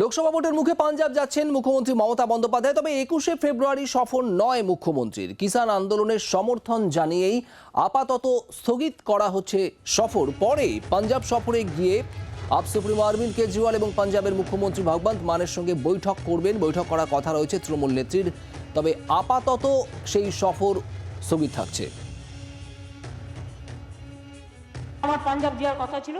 লোকসভা ভোটের মুখে পাঞ্জাব যাচ্ছেন মুখ্যমন্ত্রী মমতা বন্দ্যোপাধ্যায়। তবে একুশে ফেব্রুয়ারি সফর নয় মুখ্যমন্ত্রীর। কিষাণ আন্দোলনের সমর্থন জানিয়েই আপাতত স্থগিত করা হচ্ছে সফর। পরে পাঞ্জাব সফরে গিয়ে আপ সুপ্রিমো অরবিন্দ কেজরিওয়াল এবং পাঞ্জাবের মুখ্যমন্ত্রী ভগবন্ত মানের সঙ্গে বৈঠক করবেন। বৈঠক করার কথা রয়েছে তৃণমূল নেত্রীর। তবে আপাতত সেই সফর স্থগিত থাকছে। আমার পাঞ্জাব যাওয়ার কথা ছিল।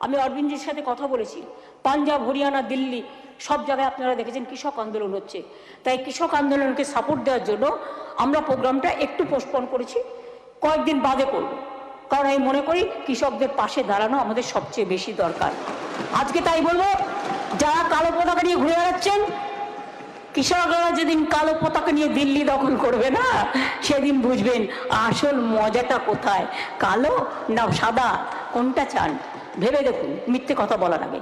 আমি অরবিন্দজির সাথে কথা বলেছি। পাঞ্জাব, হরিয়ানা, দিল্লি, সব জায়গায় আপনারা দেখেছেন কৃষক আন্দোলন হচ্ছে। তাই কৃষক আন্দোলনকে সাপোর্ট দেওয়ার জন্য আমরা প্রোগ্রামটা একটু পোস্টপন করেছি, কয়েকদিন বাদে করব। কারণ আমি মনে করি কৃষকদের পাশে দাঁড়ানো আমাদের সবচেয়ে বেশি দরকার। আজকে তাই বলব, যারা কালো পতাকা নিয়ে ঘুরে বেড়াচ্ছেন, কৃষকরা যেদিন কালো পতাকা নিয়ে দিল্লি দখল করবে না, সেদিন বুঝবেন আসল মজাটা কোথায়, কালো না সাদা, কোনটা চান? ভেবে দেখুন, মিথ্যে কথা বলার আগে।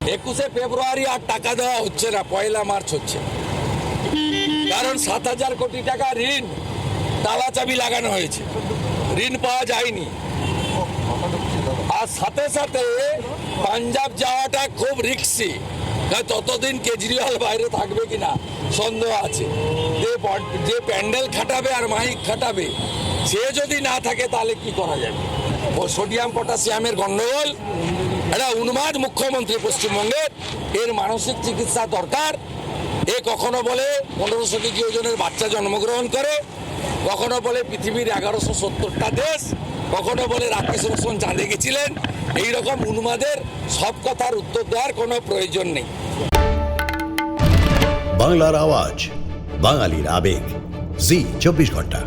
একুশে ফেব্রুয়ারি আর টাকা দেওয়া হচ্ছে না, পয়লা মার্চ হচ্ছে। কারণ সাত হাজার কোটি টাকা ঋণ তালা চাবি লাগানো হয়েছে। ঋণ পাওয়া যায়নি। আর সাথে সাথে পাঞ্জাব যাওয়াটা খুব রিক্সি। ততদিন কেজরিওয়াল বাইরে থাকবে কিনা, সন্দেহ আছে। যে যে প্যান্ডেল খাটাবে আর মাইক খাটাবে, সে যদি না থাকে তাহলে কি করা যাবে? সোডিয়াম পটাশিয়ামের গন্ডগোল। একটা উন্মাদ মুখ্যমন্ত্রী পশ্চিমবঙ্গের। এর মানসিক চিকিৎসা দরকার। এ কখনো বলে পনেরোশো কেজি ওজনের বাচ্চা জন্মগ্রহণ করে। কখনো বলে পৃথিবীর এগারোশো সত্তরটা দেশ। কখনো বলে রাকেশ রোশন চাঁদে গেছিলেন। এইরকম উন্মাদের সব কথার উত্তর দেওয়ার কোনো প্রয়োজন নেই। বাংলার আওয়াজ, বাঙালির আবেগ। জি, চব্বিশ ঘণ্টা।